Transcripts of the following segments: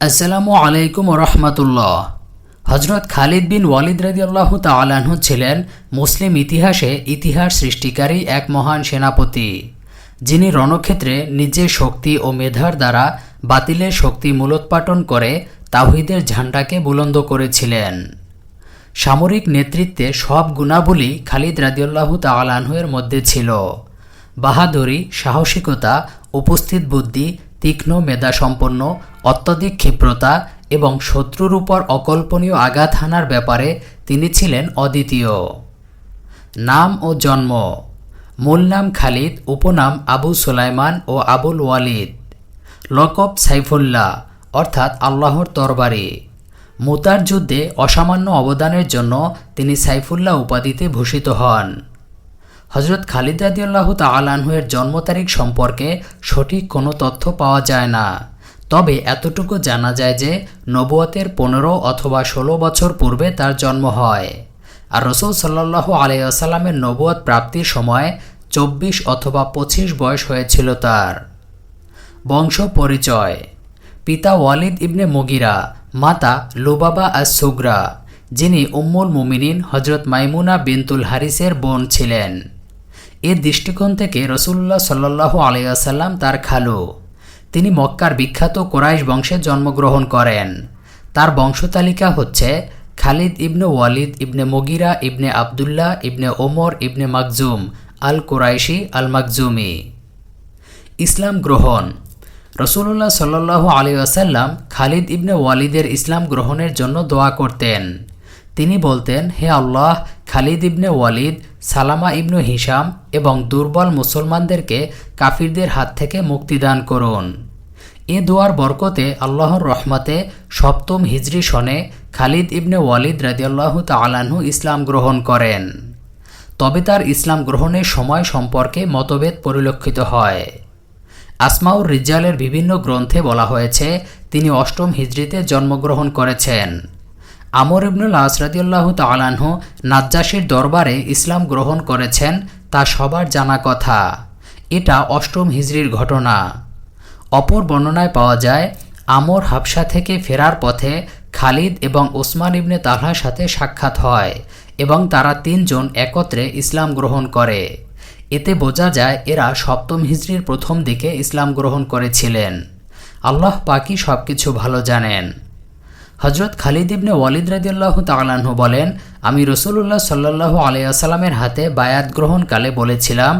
আসসালামু আলাইকুম রহমতুল্লাহ। হজরত খালিদ বিন ওয়ালিদ রাদিয়াল্লাহু তালাহু ছিলেন মুসলিম ইতিহাসে ইতিহাস সৃষ্টিকারী এক মহান সেনাপতি, যিনি রণক্ষেত্রে নিজের শক্তি ও মেধার দ্বারা বাতিলের শক্তি মূলোৎপাটন করে তাহিদের ঝান্ডাকে বুলন্দ করেছিলেন। সামরিক নেতৃত্বে সব গুণাবলী খালিদ রাদিউল্লাহু তালাহের মধ্যে ছিল। বাহাদুরি, সাহসিকতা, উপস্থিত বুদ্ধি তীক্ষ্ণ, মেধাসম্পন্ন, অত্যধিক ক্ষিপ্রতা এবং শত্রুর উপর অকল্পনীয় আঘাত হানার ব্যাপারে তিনি ছিলেন অদ্বিতীয়। নাম ও জন্ম। মূল নাম খালিদ, উপনাম আবু সুলাইমান ও আবুল ওয়ালিদ। লকব সাইফুল্লাহ, অর্থাৎ আল্লাহর তরবারি। মুতার যুদ্ধে অসামান্য অবদানের জন্য তিনি সাইফুল্লাহ উপাধিতে ভূষিত হন। হজরত খালিদ রাদিউল্লাহ তালানহুয়ের জন্ম তারিখ সম্পর্কে সঠিক কোনো তথ্য পাওয়া যায় না। তবে এতটুকু জানা যায় যে নবুয়তের পনেরো অথবা ষোলো বছর পূর্বে তার জন্ম হয়। আর রসুল সাল্লাহ আলাইসাল্লামের নবুয়ত প্রাপ্তির সময় চব্বিশ অথবা পঁচিশ বয়স হয়েছিল তার। বংশ পরিচয়। পিতা ওয়ালিদ ইবনে মগিরা, মাতা লুবাবা আস সুগরা যিনি উম্মুল মুমিনিন হজরত মাইমুনা বিনতুল হারিসের বোন ছিলেন। এ দৃষ্টিকোণ থেকে রসুল্লাহ সাল্লাহ আলিয়াসাল্লাম তার খালু। তিনি মক্কার বিখ্যাত কোরাইশ বংশে জন্মগ্রহণ করেন। তার বংশতালিকা হচ্ছে খালিদ ইবনে ওয়ালিদ ইবনে মগিরা ইবনে আবদুল্লাহ ইবনে ওমর ইবনে মাকজুম আল কোরাইশি আল মাকজুমি ইসলাম গ্রহণ। রসুল্লাহ সাল্লাহ আলী আসাল্লাম খালিদ ইবনে ওয়ালিদের ইসলাম গ্রহণের জন্য দোয়া করতেন। তিনি বলতেন, হে আল্লাহ, খালিদ ইবনে ওয়ালিদ সালামা ইবনু হিসাম এবং দুর্বল মুসলমানদেরকে কাফিরদের হাত থেকে মুক্তিদান করুন। এ দোয়ার বরকতে আল্লাহর রহমতে সপ্তম হিজরি সনে খালিদ ইবনে ওয়ালিদ রাজিয়াল্লাহ তালাহু ইসলাম গ্রহণ করেন। তবে তার ইসলাম গ্রহণের সময় সম্পর্কে মতভেদ পরিলক্ষিত হয়। আসমাউর রিজালের বিভিন্ন গ্রন্থে বলা হয়েছে, তিনি অষ্টম হিজড়িতে জন্মগ্রহণ করেছেন। আমর ইবনুল আসরাদিউল্লাহ তালাহ নাজ্জাসির দরবারে ইসলাম গ্রহণ করেছেন তা সবার জানা কথা। এটা অষ্টম হিজড়ির ঘটনা। অপর বর্ণনায় পাওয়া যায়, আমর হাবসা থেকে ফেরার পথে খালিদ এবং ওসমান ইবনে তালহার সাথে সাক্ষাৎ হয় এবং তারা তিনজন একত্রে ইসলাম গ্রহণ করে। এতে বোঝা যায়, এরা সপ্তম হিজড়ির প্রথম দিকে ইসলাম গ্রহণ করেছিলেন। আল্লাহ পাকি সব কিছু ভালো জানেন। হজরত খালিদ ইবনে ওয়ালিদ রাদিউল্লাহ তালাহু বলেন, আমি রসুল্লাহ সাল্লাহ আলিয়াসাল্লামের হাতে বায়াত গ্রহণকালে বলেছিলাম,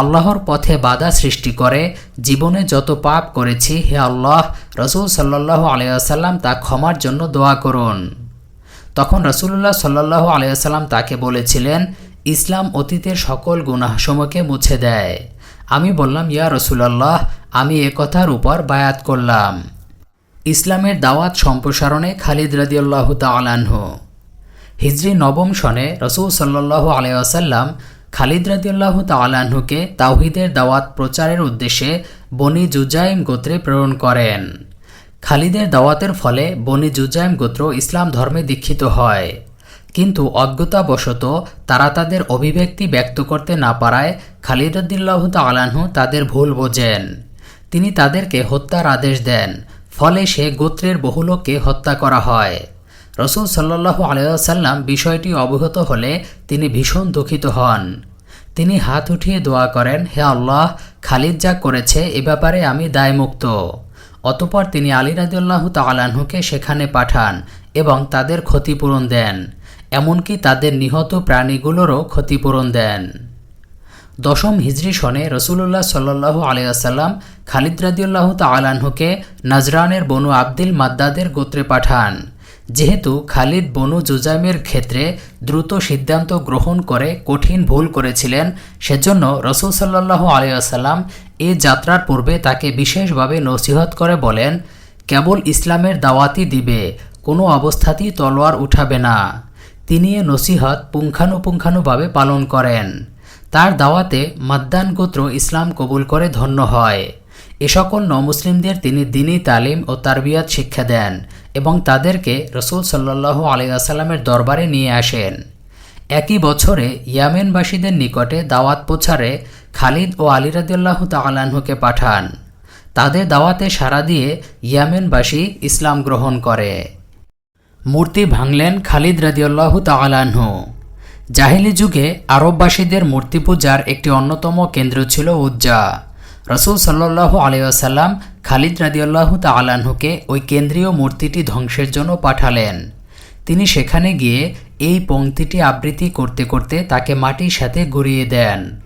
আল্লাহর পথে বাধা সৃষ্টি করে, জীবনে যত পাপ করেছি, হে আল্লাহ, রসুল সাল্লাহ আলিয়াসাল্লাম তা ক্ষমার জন্য দোয়া করুন। তখন রসুল্লাহ সাল্লাহ আলিয়াসাল্লাম তাকে বলেছিলেন, ইসলাম অতীতের সকল গুনাহসমূহকে মুছে দেয়। আমি বললাম, ইয়া রসুলাল্লাহ, আমি একথার উপর বায়াত করলাম। ইসলামের দাওয়াত সম্প্রসারণে খালিদ রাদিউল্লাহ তালাহ হিজরি নবম সনে রসুল সাল্লাহ আলাইসাল্লাম খালিদ রাদিউল্লাহ তালাহুকে তাওহিদের দাওয়াত প্রচারের উদ্দেশ্যে বনি জুজাইম গোত্রে প্রেরণ করেন। খালিদের দাওয়াতের ফলে বনি জুজাইম গোত্র ইসলাম ধর্মে দীক্ষিত হয়। কিন্তু অজ্ঞতাবশত তারা তাদের অভিব্যক্তি ব্যক্ত করতে না পারায় খালিদ রদ্দিল্লাহ তালাহু তাদের ভুল বোঝেন। তিনি তাদেরকে হত্যার আদেশ দেন। ফলে সে গোত্রের বহু লোককে হত্যা করা হয়। রসুল সাল্লাহ আলাইসাল্লাম বিষয়টি অবগত হলে তিনি ভীষণ দুঃখিত হন। তিনি হাত উঠিয়ে দোয়া করেন, হে আল্লাহ, খালিদ যা করেছে এ ব্যাপারে আমি দায়মুক্ত। অতপর তিনি আলী রাদিউল্লাহ তালাহুকে সেখানে পাঠান এবং তাদের ক্ষতিপূরণ দেন, এমনকি তাদের নিহত প্রাণীগুলোরও ক্ষতিপূরণ দেন। দশম হিজরি সনে রসুল্লাহ সাল্লাহ আলিয়াসাল্লাম খালিদ রাদিউল্লাহ তালাহুকে নাজরানের বনু আব্দুল মাদ্দাদের গোত্রে পাঠান। যেহেতু খালিদ বনু জুজাইমের ক্ষেত্রে দ্রুত সিদ্ধান্ত গ্রহণ করে কঠিন ভুল করেছিলেন, সেজন্য রসুল সাল্লাহ আলিয়াসাল্লাম এ যাত্রার পূর্বে তাকে বিশেষভাবে নসিহত করে বলেন, কেবল ইসলামের দাওয়াতি দিবে, কোনো অবস্থাতেই তলোয়ার উঠাবে না। তিনি এ নসিহত পুঙ্খানুপুঙ্খানুভাবে পালন করেন। তার দাওয়াতে মাদ্দান গোত্র ইসলাম কবুল করে ধন্য হয়। এ সকল নমুসলিমদের তিনি দিনী তালিম ও তারবিয়াত শিক্ষা দেন এবং তাদেরকে রসুল সাল্লাহ আলিয়াসাল্লামের দরবারে নিয়ে আসেন। একই বছরে ইয়ামেনবাসীদের নিকটে দাওয়াত প্রচারে খালিদ ও আলী রাদিল্লাহ তালাহুকে পাঠান। তাদের দাওয়াতে সাড়া দিয়ে ইয়ামেনবাসী ইসলাম গ্রহণ করে। মূর্তি ভাঙলেন খালিদ রাদিউল্লাহ তালাহ জাহিলি যুগে আরববাসীদের মূর্তি পূজার একটি অন্যতম কেন্দ্র ছিল উজ্জা। রসুল সাল্লাহ আলিয়াসাল্লাম খালিদ রাদিউল্লাহ তালাহুকে ওই কেন্দ্রীয় মূর্তিটি ধ্বংসের জন্য পাঠালেন। তিনি সেখানে গিয়ে এই পংক্তিটি আবৃত্তি করতে করতে তাকে মাটির সাথে গড়িয়ে দেন।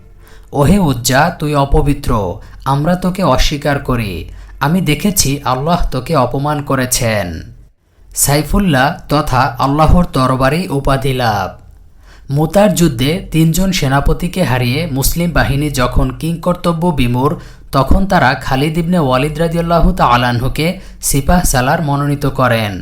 ওহে উজ্জা, তুই অপবিত্র, আমরা তোকে অস্বীকার করি। আমি দেখেছি আল্লাহ তোকে অপমান করেছেন। সাইফুল্লাহ তথা আল্লাহর তরবারি উপাধি লাভ। মুতার যুদ্ধে তিনজন সেনাপতিকে হারিয়ে মুসলিম বাহিনী যখন কিংকর্তব্য বিমূর, তখন তারা খালিদ ইবনে ওয়ালিদ রাজিউল্লাহ তালাহুকে সিপাহ সালার মনোনীত করেন।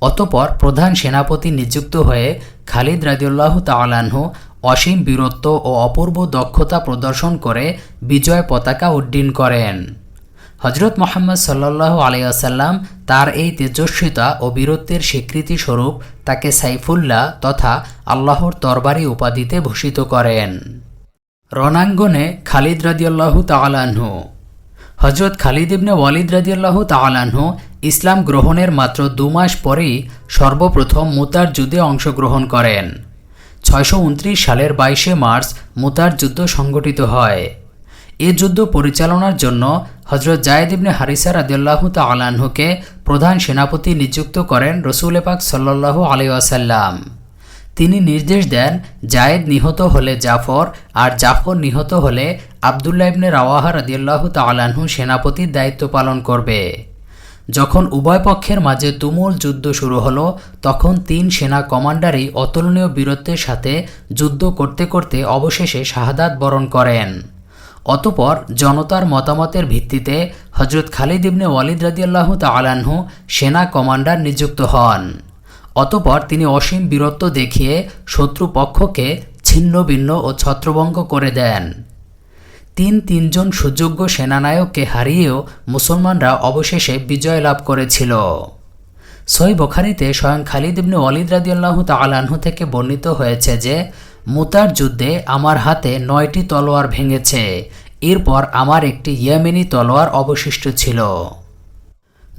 অতপর প্রধান সেনাপতি নিযুক্ত হয়ে খালিদ রাজিউল্লাহ তালাহু অসীম বীরত্ব ও অপূর্ব দক্ষতা প্রদর্শন করে বিজয় পতাকা উড্ডীন করেন। হজরত মোহাম্মদ সাল্লাহ আলিয়াসাল্লাম তার এই তেজস্বিতা ও বীরত্বের স্বীকৃতি স্বরূপ তাকে সাইফুল্লাহ তথা আল্লাহর তরবারি উপাধিতে ভূষিত করেন। রণাঙ্গনে খালিদ রাদিয়াল্লাহু তালাহু হজরত খালিদ ইবনে ওয়ালিদ রাদিয়াল্লাহু তালাহু ইসলাম গ্রহণের মাত্র দু মাস পরেই সর্বপ্রথম মুতার যুদ্ধে অংশগ্রহণ করেন। ছয়শো উনত্রিশ সালের বাইশে মার্চ মুতার যুদ্ধ সংগঠিত হয়। এ যুদ্ধ পরিচালনার জন্য হজরত জায়েদ ইবনে হারিসা রাদিয়াল্লাহু তালাহুকে প্রধান সেনাপতি নিযুক্ত করেন রসুল পাক সাল্লাল্লাহু আলিয়াসাল্লাম তিনি নির্দেশ দেন জায়েদ নিহত হলে জাফর আর জাফর নিহত হলে আবদুল্লাহ ইবনে রাওয়াহা রাদিয়াল্লাহু তালাহু সেনাপতির দায়িত্ব পালন করবে। যখন উভয় পক্ষের মাঝে তুমুল যুদ্ধ শুরু হলো, তখন তিন সেনা কমান্ডারই অতুলনীয় বীরত্বের সাথে যুদ্ধ করতে করতে অবশেষে শাহাদাত বরণ করেন। অতপর জনতার মতামতের ভিত্তিতে হজরত খালিদ ইবনে ওয়ালিদ রাদিয়াল্লাহ তালাহু সেনা কমান্ডার নিযুক্ত হন। অতপর তিনি অসীম বীরত্ব দেখিয়ে শত্রুপক্ষকে ছিন্ন ভিন্ন ও ছত্রভঙ্গ করে দেন। তিন তিনজন সুযোগ্য সেনানায়ককে হারিয়েও মুসলমানরা অবশেষে বিজয় লাভ করেছিল। সই বখারিতে স্বয়ং খালিদ ইবনে ওয়ালিদ রাদিয়াল্লাহ তালাহু থেকে বর্ণিত হয়েছে যে মুতার যুদ্ধে আমার হাতে নয়টি তলোয়ার ভেঙেছে। এরপর আমার একটি ইয়েমেনি তলোয়ার অবশিষ্ট ছিল।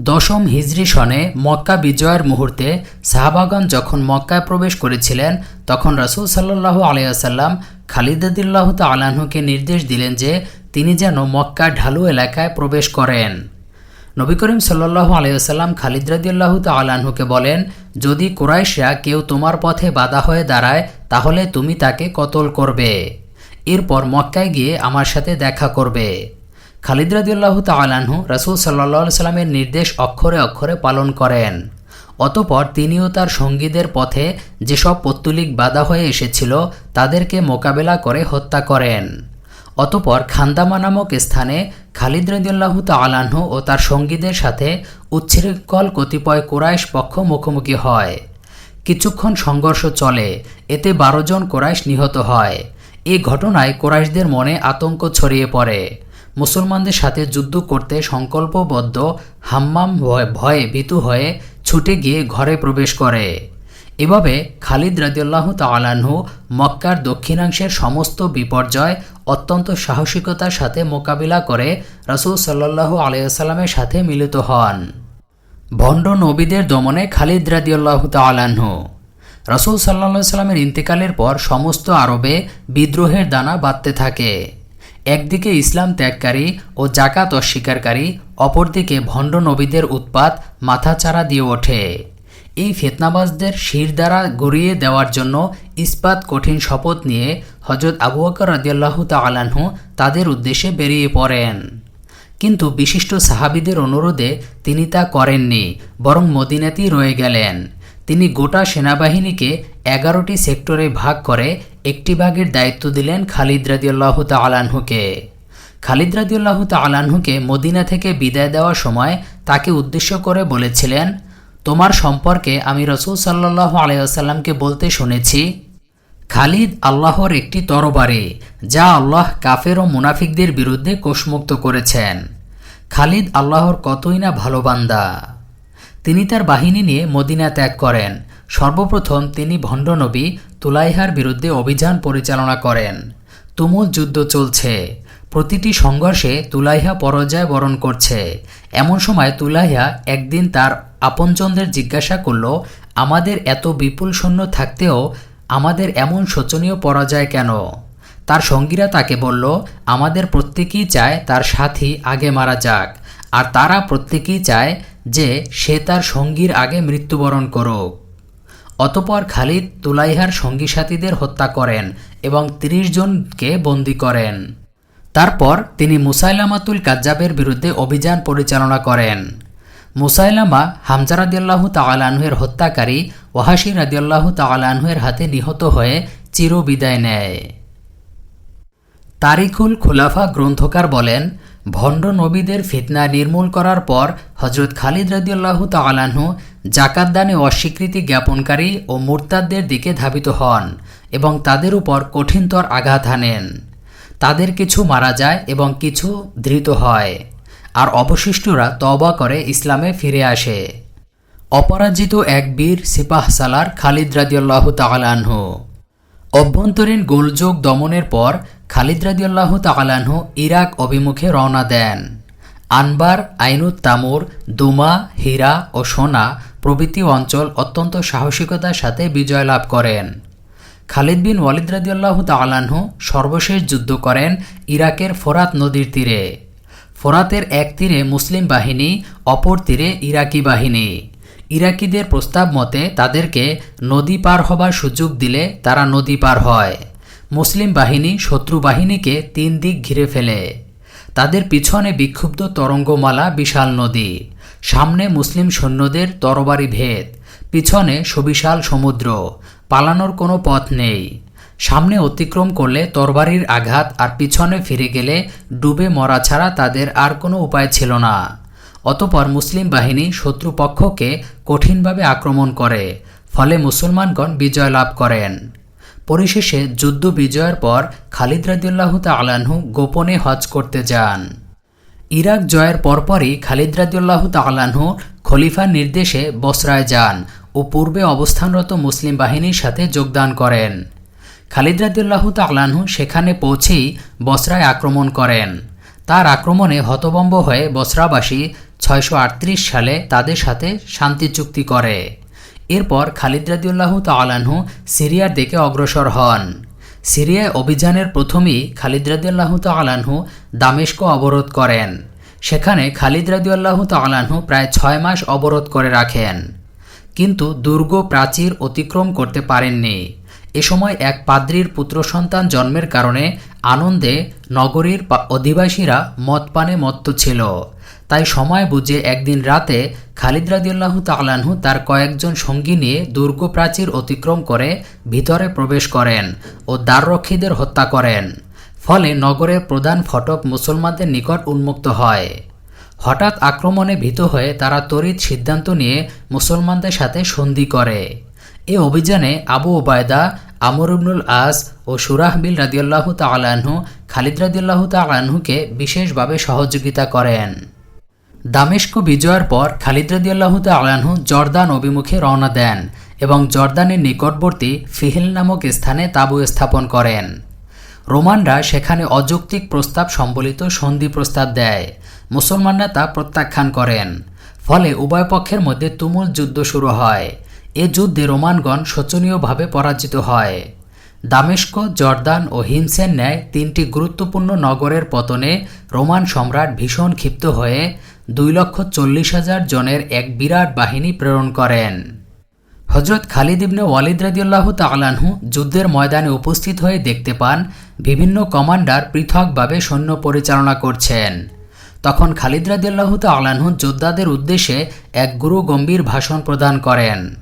দশম হিজরি সনে মক্কা বিজয়ের মুহূর্তে সাহাবাগন যখন মক্কায় প্রবেশ করেছিলেন, তখন রাসুল সাল্লাহ আলিয়াসাল্লাম খালিদাদিল্লাহ তালাহুকে নির্দেশ দিলেন যে তিনি যেন মক্কা ঢালু এলাকায় প্রবেশ করেন। নবী করিম সাল্লাহ আলিয়াল্লাম খালিদ রাদিল্লাহ তালাহুকে বলেন, যদি কুরাইশরা কেউ তোমার পথে বাধা হয়ে দাঁড়ায়, তাহলে তুমি তাকে কতল করবে? এরপর মক্কায় গিয়ে আমার সাথে দেখা করবে। খালিদ রাদিউল্লাহ তালাহু রাসুল সাল্লা সাল্লামের নির্দেশ অক্ষরে অক্ষরে পালন করেন। অতপর তিনিও তার সঙ্গীদের পথে যেসব পত্তুলিক বাধা হয়ে এসেছিল, তাদেরকে মোকাবেলা করে হত্যা করেন। অতপর খান্দামা নামক স্থানে খালিদ রদিউল্লাহ তালাহু ও তার সঙ্গীদের সাথে উচ্ছৃঙ্খল কতিপয় কোরাইশ পক্ষ মুখোমুখি হয়। কিছুক্ষণ সংঘর্ষ চলে, এতে বারো জন কোরাইশ নিহত হয়। এই ঘটনায় কোরাইশদের মনে আতঙ্ক ছড়িয়ে পড়ে। মুসলমানদের সাথে যুদ্ধ করতে সংকল্পবদ্ধ হাম্মাম ভয়ে ভীতু হয়ে ছুটে গিয়ে ঘরে প্রবেশ করে। এভাবে খালিদ রাজিউল্লাহ তালাহু মক্কার দক্ষিণাংশের সমস্ত বিপর্যয়, অত্যন্ত সাহসিকতার সাথে মোকাবিলা করে রাসুল সাল্লাহু আলিয়াল্লামের সাথে মিলিত হন। ভণ্ড নবীদের দমনে খালিদ রাজিউল্লাহ তালাহু রসুল সাল্লা সাল্লামের ইন্তেকালের পর সমস্ত আরবে বিদ্রোহের দানা বাঁধতে থাকে। একদিকে ইসলাম ত্যাগকারী ও জাকাত অস্বীকারী, অপরদিকে ভণ্ড নবীদের উৎপাত মাথাচাড়া দিয়ে ওঠে। এই ফেতনাবাজদের শির দ্বারা গড়িয়ে দেওয়ার জন্য ইস্পাত কঠিন শপথ নিয়ে হজরত আবু বকর রাজিয়াল্লাহ তালাহু তাদের উদ্দেশ্যে বেরিয়ে পড়েন। কিন্তু বিশিষ্ট সাহাবিদের অনুরোধে তিনি তা করেননি, বরং মদিনাতেই রয়ে গেলেন। তিনি গোটা সেনাবাহিনীকে এগারোটি সেক্টরে ভাগ করে একটি ভাগের দায়িত্ব দিলেন খালিদ রাদিউল্লাহ তালাহুকে খালিদ রাদিউল্লাহ তালাহুকে মদিনা থেকে বিদায় দেওয়ার সময় তাকে উদ্দেশ্য করে বলেছিলেন তোমার সম্পর্কে আমি রসুল সাল্লাহ আলাইসাল্লামকে বলতে শুনেছি, খালিদ আল্লাহর একটি তরবারি যা আল্লাহ কাফের ও মুনাফিকদের বিরুদ্ধে কোষমুক্ত করেছেন। খালিদ আল্লাহর কতই না ভালো বান্দা। তিনি তার বাহিনী নিয়ে মদিনা ত্যাগ করেন। সর্বপ্রথম তিনি ভণ্ডনবী তুলাইহার বিরুদ্ধে অভিযান পরিচালনা করেন। তুমুল যুদ্ধ চলছে। প্রতিটি সংঘর্ষে তুলাইহা পরাজয় বরণ করছে। এমন সময় তুলাইহা একদিন তার আপনজনদের জিজ্ঞাসা করল, আমাদের এত বিপুল সৈন্য থাকতেও আমাদের এমন শোচনীয় পরাজয় কেন? তার সঙ্গীরা তাকে বলল, আমাদের প্রত্যেকেই চায় তার সাথী আগে মারা যাক, আর তারা প্রত্যেকেই চায় যে সে তার সঙ্গীর আগে মৃত্যুবরণ করুক। অতপর খালিদ তুলাইহার সঙ্গী সাথীদের হত্যা করেন এবং ৩০ জনকে বন্দী করেন। তারপর তিনি মুসাইলামাতুল কাজ্জাবের বিরুদ্ধে অভিযান পরিচালনা করেন। মুসাইলামা হামজা রাদিয়াল্লাহু তালানহের হত্যাকারী ওয়াহাসি রাদিয়াল্লাহু তালানহের হাতে নিহত হয়ে চিরবিদায় নেয়। তারিখুল খুলাফা গ্রন্থকার বলেন, ভণ্ড নবীদের ফিতনা নির্মূল করার পর হজরত খালিদ রাদিউল্লাহু তালাহু জাকাত দানে অস্বীকৃতি জ্ঞাপনকারী ও মুরতাদদের দিকে ধাবিত হন এবং তাদের উপর কঠিনতর আঘাত হানেন। তাদের কিছু মারা যায় এবং কিছু ধৃত হয়। আর অবশিষ্টরা তওবা করে ইসলামে ফিরে আসে। অপরাজিত এক বীর সিপাহ সালার খালিদ রাদিউল্লাহু তালাহু অভ্যন্তরীণ গোলযোগ দমনের পর খালিদ রাদিউল্লাহ তালাহু ইরাক অভিমুখে রওনা দেন। আনবার, আইনুত তামুর, দুমা, হীরা ও সোনা প্রভৃতি অঞ্চল অত্যন্ত সাহসিকতার সাথে বিজয় লাভ করেন। খালিদ বিন ওয়ালিদ রাদিউল্লাহ তালাহু সর্বশেষ যুদ্ধ করেন ইরাকের ফোরাত নদীর তীরে। ফোরাতের এক তীরে মুসলিম বাহিনী, অপর তীরে ইরাকি বাহিনী। ইরাকিদের প্রস্তাব মতে তাদেরকে নদী পার হবার সুযোগ দিলে তারা নদী পার হয়। মুসলিম বাহিনী শত্রু বাহিনীকে তিন দিক ঘিরে ফেলে। তাদের পিছনে বিক্ষুব্ধ তরঙ্গমালা বিশাল নদী। সামনে মুসলিম সৈন্যদের তরবারি ভেদ। পিছনে সবিশাল সমুদ্র। পালানোর কোনো পথ নেই। সামনে অতিক্রম করলে তরবারির আঘাত আর পিছনে ফিরে গেলে ডুবে মরা ছাড়া তাদের আর কোনো উপায় ছিল না। অতপর মুসলিম বাহিনী শত্রুপক্ষকে কঠিনভাবে আক্রমণ করে, ফলে মুসলমানগণ বিজয় লাভ করেন। পরিশেষে যুদ্ধ বিজয়ের পর খালিদ রাদিউল্লাহ তালাহু গোপনে হজ করতে যান। ইরাক জয়ের পরপরই খালিদ রাদিউল্লাহ তালাহু খলিফার নির্দেশে বসরায় যান। ও পূর্বে অবস্থানরত মুসলিম বাহিনীর সাথে যোগদান করেন। খালিদ রাদিউল্লাহ তালাহু সেখানে পৌঁছেই বসরায় আক্রমণ করেন। তার আক্রমণে হতবম্ব হয়ে বসরাবাসী ছয়শো আটত্রিশ সালে তাদের সাথে শান্তি চুক্তি করে। এরপর খালিদ রাদিউল্লাহ তালাহু সিরিয়ার দিকে অগ্রসর হন। সিরিয়ায় অভিযানের প্রথমেই খালিদ রাদিউল্লাহ তালাহু দামেস্ক অবরোধ করেন। সেখানে খালিদ রাদিউল্লাহ তালাহু প্রায় ছয় মাস অবরোধ করে রাখেন। কিন্তু দুর্গ প্রাচীর অতিক্রম করতে পারেননি। এ সময় এক পাদ্রির পুত্র সন্তান জন্মের কারণে আনন্দে নগরীর অধিবাসীরা মদপানে মত্ত ছিল। তাই সময় বুঝে একদিন রাতে খালিদ রাদিউল্লাহ তালাহু তার কয়েকজন সঙ্গী নিয়ে দুর্গ প্রাচীর অতিক্রম করে ভিতরে প্রবেশ করেন ও দ্বাররক্ষীদের হত্যা করেন। ফলে নগরের প্রধান ফটক মুসলমানদের নিকট উন্মুক্ত হয়। হঠাৎ আক্রমণে ভীত হয়ে তারা তড়িৎ সিদ্ধান্ত নিয়ে মুসলমানদের সাথে সন্ধি করে। এ অভিযানে আবু ওবায়দা আমর আস ও সুরাহবিল রাদিউল্লাহ তালাহু খালিদ রাদিউল্লাহ তালাহুকে বিশেষভাবে সহযোগিতা করেন। দামেস্ক বিজয়ের পর খালিদ রাদিউল্লাহ তালাহু জর্দান অভিমুখে রওনা দেন এবং জর্দানের নিকটবর্তী ফিহিল নামক স্থানে তাঁবু স্থাপন করেন। রোমানরা সেখানে অযৌক্তিক প্রস্তাব সম্বলিত সন্ধি প্রস্তাব দেয়। মুসলমানরা তা প্রত্যাখ্যান করেন। ফলে উভয় পক্ষের মধ্যে তুমুল যুদ্ধ শুরু হয়। এ যুদ্ধে রোমানগণ শোচনীয়ভাবে পরাজিত হয়। দামেস্ক, জর্দান ও হিমসেন ন্যায় তিনটি গুরুত্বপূর্ণ নগরের পতনে রোমান সম্রাট ভীষণ ক্ষিপ্ত হয়ে দুই লক্ষ চল্লিশ হাজার জনের এক বিরাট বাহিনী প্রেরণ করেন। হজরত খালিদ ইবনে ওয়ালিদ রাদিউল্লাহ তালাহু যুদ্ধের ময়দানে উপস্থিত হয়ে দেখতে পান বিভিন্ন কমান্ডার পৃথকভাবে সৈন্য পরিচালনা করছেন। তখন খালিদ রাদিউল্লাহ তালাহু যোদ্ধাদের উদ্দেশ্যে এক গুরু গম্ভীর ভাষণ প্রদান করেন।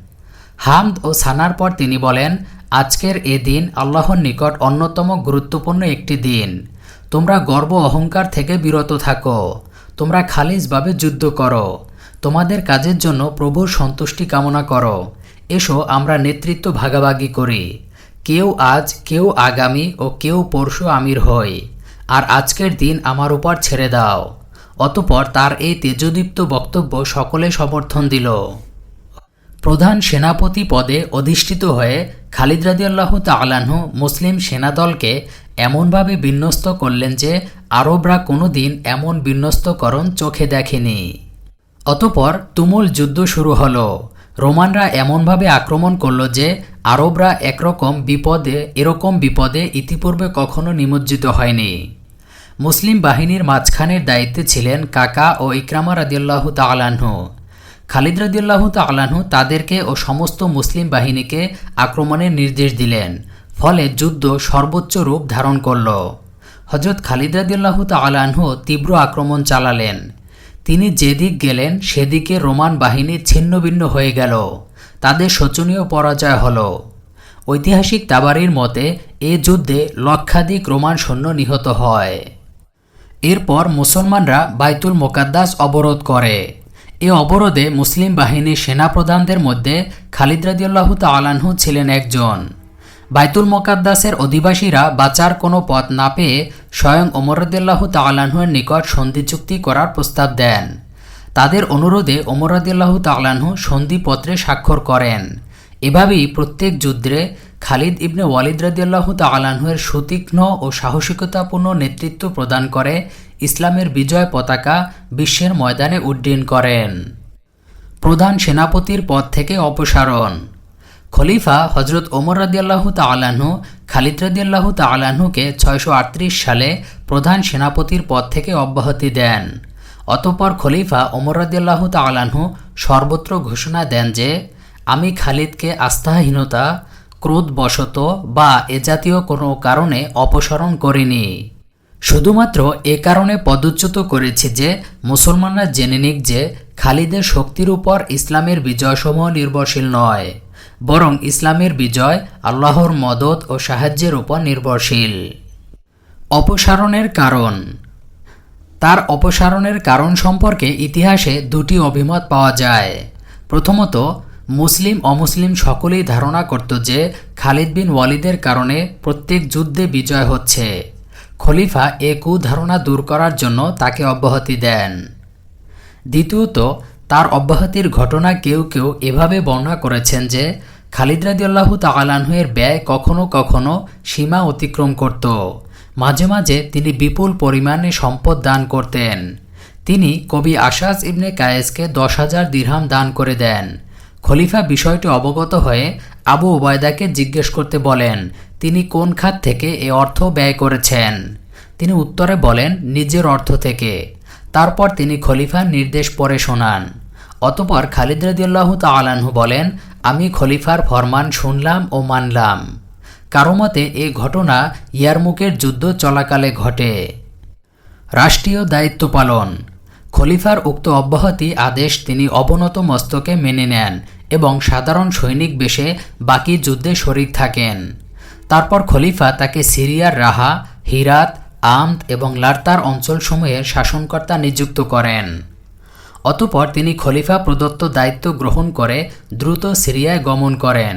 হামদ ও সানার পর তিনি বলেন, আজকের এ দিন আল্লাহর নিকট অন্যতম গুরুত্বপূর্ণ একটি দিন। তোমরা গর্ব অহংকার থেকে বিরত থাকো। তোমরা খালিজভাবে যুদ্ধ করো। তোমাদের কাজের জন্য প্রভুর সন্তুষ্টি কামনা করো। এসো, আমরা নেতৃত্ব ভাগাভাগি করি। কেউ আজ, কেউ আগামী ও কেউ পরশু আমির হই। আর আজকের দিন আমার উপর ছেড়ে দাও। অতপর তার এই তেজদীপ্ত বক্তব্য সকলে সমর্থন দিল। প্রধান সেনাপতি পদে অধিষ্ঠিত হয়ে খালিদ রাদিয়াল্লাহু তালাহু মুসলিম সেনাদলকে এমনভাবে বিন্যস্ত করলেন যে আরবরা কোনো দিন এমন বিন্যস্তকরণ চোখে দেখেনি। অতপর তুমুল যুদ্ধ শুরু হলো। রোমানরা এমনভাবে আক্রমণ করল যে আরবরা একরকম বিপদে, এরকম বিপদে ইতিপূর্বে কখনো নিমজ্জিত হয়নি। মুসলিম বাহিনীর মাঝখানের দায়িত্বে ছিলেন কাকা ও ইকরামা রাদিয়াল্লাহু তালাহু খালিদ রাদিয়াল্লাহু তালাহু তাদেরকে ও সমস্ত মুসলিম বাহিনীকে আক্রমণের নির্দেশ দিলেন, ফলে যুদ্ধ সর্বোচ্চ রূপ ধারণ করল। হজরত খালিদ রাদিয়াল্লাহু তালাহু তীব্র আক্রমণ চালালেন। তিনি যেদিক গেলেন, সেদিকে রোমান বাহিনী ছিন্নভিন্ন হয়ে গেল। তাদের শোচনীয় পরাজয় হল। ঐতিহাসিক তাবারির মতে, এ যুদ্ধে লক্ষাধিক রোমান সৈন্য নিহত হয়। এরপর মুসলমানরা বাইতুল মোকাদ্দাস অবরোধ করে। এ অবরোধে মুসলিম বাহিনীর সেনাপ্রধানদের মধ্যে খালিদ রাদিয়াল্লাহু তালাহু ছিলেন একজন। বাইতুল মোকাদ্দাসের অধিবাসীরা বাঁচার কোনো পথ না পেয়ে স্বয়ং ওমরদ্দাল্লাহু তালাহুয়ের নিকট সন্ধি চুক্তি করার প্রস্তাব দেন। তাদের অনুরোধে ওমরদ্দাল্লাহু তালাহু সন্ধিপত্রে স্বাক্ষর করেন। এভাবেই প্রত্যেক যুদ্ধে খালিদ ইবনে ওয়ালিদ রাদিয়াল্লাহু তালাহুয়ের সুতীক্ষ্ণ ও সাহসিকতাপূর্ণ নেতৃত্ব প্রদান করে ইসলামের বিজয় পতাকা বিশ্বের ময়দানে উড্ডীন করেন। প্রধান সেনাপতির পদ থেকে অপসারণ। খলিফা হজরত ওমর রাদিয়াল্লাহু তালাহু খালিদ রাদিয়াল্লাহু তালাহুকে ছয়শো আটত্রিশ সালে প্রধান সেনাপতির পদ থেকে অব্যাহতি দেন। অতঃপর খলিফা ওমর রাদিয়াল্লাহু তালাহু সর্বত্র ঘোষণা দেন যে, আমি খালিদকে আস্থাহীনতা ক্রোধবশত বা এ জাতীয় কোনো কারণে অপসারণ করিনি। শুধুমাত্র এ কারণে পদচ্যুত করেছি যে, মুসলমানরা জেনে নিক যে, খালিদের শক্তির উপর ইসলামের বিজয়সমূহ নির্ভরশীল নয়, বরং ইসলামের বিজয় আল্লাহর মদত ও সাহায্যের উপর নির্ভরশীল। অপসারণের কারণ। তার অপসারণের কারণ সম্পর্কে ইতিহাসে দুটি অভিমত পাওয়া যায়। প্রথমত মুসলিম, অমুসলিম সকলেই ধারণা করত যে খালিদ বিন ওয়ালিদের কারণে প্রত্যেক যুদ্ধে বিজয় হচ্ছে। খলিফা এ কুধারণা দূর করার জন্য তাকে অব্যাহতি দেন। দ্বিতীয়ত, তার অব্যাহতির ঘটনা কেউ কেউ এভাবে বর্ণনা করেছেন যে খালিদ রাদিয়াল্লাহু তালানহের ব্যয় কখনো কখনো সীমা অতিক্রম করত। মাঝে মাঝে তিনি বিপুল পরিমাণে সম্পদ দান করতেন। তিনি কবি আশাস ইবনে কায়েসকে দশ হাজার দিরহাম দান করে দেন। খলিফা বিষয়টি অবগত হয়ে আবু ওবায়দাকে জিজ্ঞেস করতে বলেন, তিনি কোন খাত থেকে এ অর্থ ব্যয় করেছেন? তিনি উত্তরে বলেন, নিজের অর্থ থেকে। তারপর তিনি খলিফার নির্দেশ পরে শোনান। অতপর খালিদ রাদিয়াল্লাহু তালাহু বলেন, আমি খলিফার ফরমান শুনলাম ও মানলাম। কারও মতে এ ঘটনা ইয়ারমুকের যুদ্ধ চলাকালে ঘটে। রাষ্ট্রীয় দায়িত্ব পালন। খলিফার উক্ত অব্যাহতি আদেশ তিনি অবনত মস্তকে মেনে নেন এবং সাধারণ সৈনিক বেশে বাকি যুদ্ধে শরিক থাকেন। তারপর খলিফা তাকে সিরিয়ার রাহা, হিরাত, আমদ এবং লার্তার অঞ্চলসমূহের শাসনকর্তা নিযুক্ত করেন। অতপর তিনি খলিফা প্রদত্ত দায়িত্ব গ্রহণ করে দ্রুত সিরিয়ায় গমন করেন।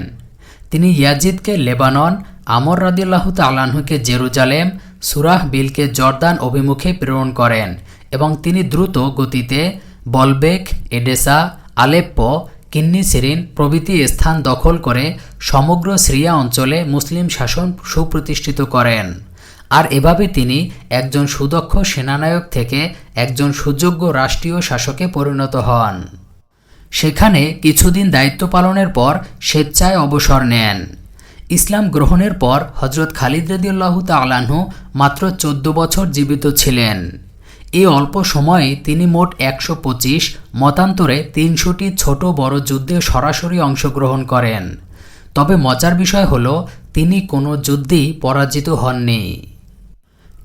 তিনি ইয়াজিদকে লেবানন আমর রাদিল্লাহ তালাহুকে জেরুজালেম, সুরাহ বিলকে জর্দান অভিমুখে প্রেরণ করেন এবং তিনি দ্রুত গতিতে বলবেক, এডেসা, আলেপ্পো কিন্নি সিরিন প্রভৃতি স্থান দখল করে সমগ্র সিরিয়া অঞ্চলে মুসলিম শাসন সুপ্রতিষ্ঠিত করেন। আর এভাবে তিনি একজন সুদক্ষ সেনানায়ক থেকে একজন সুযোগ্য রাষ্ট্রীয় শাসকে পরিণত হন। সেখানে কিছুদিন দায়িত্ব পালনের পর স্বেচ্ছায় অবসর নেন। ইসলাম গ্রহণের পর হজরত খালিদ রদিউল্লাহ তালাহু মাত্র চোদ্দ বছর জীবিত ছিলেন। এই অল্প সময়ে তিনি মোট একশো পঁচিশ, মতান্তরে তিনশোটি ছোট বড় যুদ্ধে সরাসরি অংশগ্রহণ করেন। তবে মজার বিষয় হল, তিনি কোনো যুদ্ধেই পরাজিত হননি।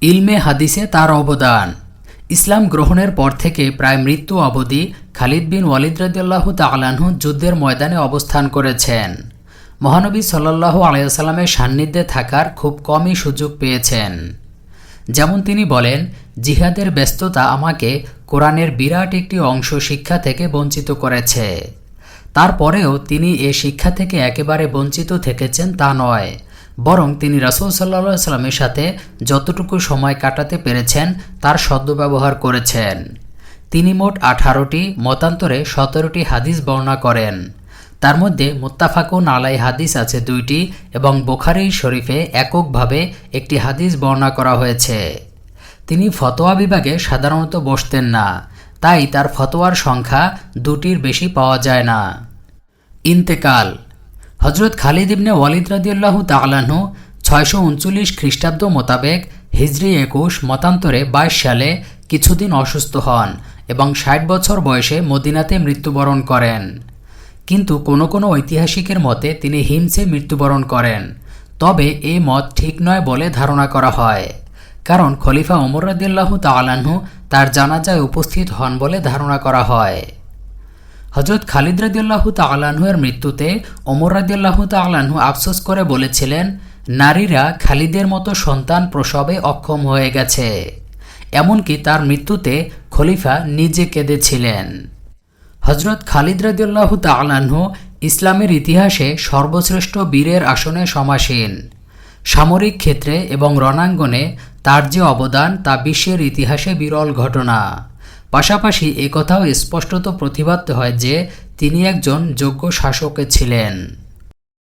ইলমে হাদিসে তার অবদান, ইসলাম গ্রহণের পর থেকে প্রায় মৃত্যু অবধি খালিদ বিন ওয়ালিদ রাদিয়াল্লাহ তালাহু যুদ্ধের ময়দানে অবস্থান করেছেন। মহানবী সাল্লাহ আলাইসাল্লামের সান্নিধ্যে থাকার খুব কমই সুযোগ পেয়েছেন। যেমন তিনি বলেন, জিহাদের ব্যস্ততা আমাকে কোরআনের বিরাট একটি অংশ শিক্ষা থেকে বঞ্চিত করেছে। তারপরেও তিনি এ শিক্ষা থেকে একেবারে বঞ্চিত থেকেছেন তা নয়। বরং তিনি রাসুল সাল্লা সাল্লামের সাথে যতটুকু সময় কাটাতে পেরেছেন, তার সদ্ব্যবহার করেছেন। তিনি মোট আঠারোটি, মতান্তরে সতেরোটি হাদিস বর্ণনা করেন। তার মধ্যে মুত্তাফাকুন আলাই হাদিস আছে দুইটি এবং বোখারি শরীফে এককভাবে একটি হাদিস বর্ণনা করা হয়েছে। তিনি ফতোয়া বিভাগে সাধারণত বসতেন না, তাই তার ফতোয়ার সংখ্যা দুটির বেশি পাওয়া যায় না। ইন্তেকাল। হজরত খালিদ ইবনে ওয়ালিদ রাদিয়াল্লাহ তালাহু ছয়শো উনচল্লিশ খ্রিস্টাব্দ মোতাবেক হিজরি একুশ মতান্তরে বাইশ সালে কিছুদিন অসুস্থ হন এবং ষাট বছর বয়সে মদিনাতে মৃত্যুবরণ করেন। কিন্তু কোনো কোনো ঐতিহাসিকের মতে তিনি হিমসে মৃত্যুবরণ করেন। তবে এ মত ঠিক নয় বলে ধারণা করা হয়। কারণ খলিফা ওমর রাদিয়াল্লাহু তালাহু তার জানাজায় উপস্থিত হন বলে ধারণা করা হয়। হজরত খালিদ রাদিয়াল্লাহু তালাহুয়ের মৃত্যুতে ওমর রাদিয়াল্লাহু তালাহু আফসোস করে বলেছিলেন, নারীরা খালিদের মতো সন্তান প্রসবে অক্ষম হয়ে গেছে। এমনকি তার মৃত্যুতে খলিফা নিজে কেঁদেছিলেন। হজরত খালিদ রদুল্লাহ তালাহু ইসলামের ইতিহাসে সর্বশ্রেষ্ঠ বীরের আসনে সমাসীন। সামরিক ক্ষেত্রে এবং রণাঙ্গনে তার যে অবদান তা বিশ্বের ইতিহাসে বিরল ঘটনা। পাশাপাশি একথাও স্পষ্টত প্রতিবাদ হয় যে তিনি একজন যোগ্য শাসক ছিলেন।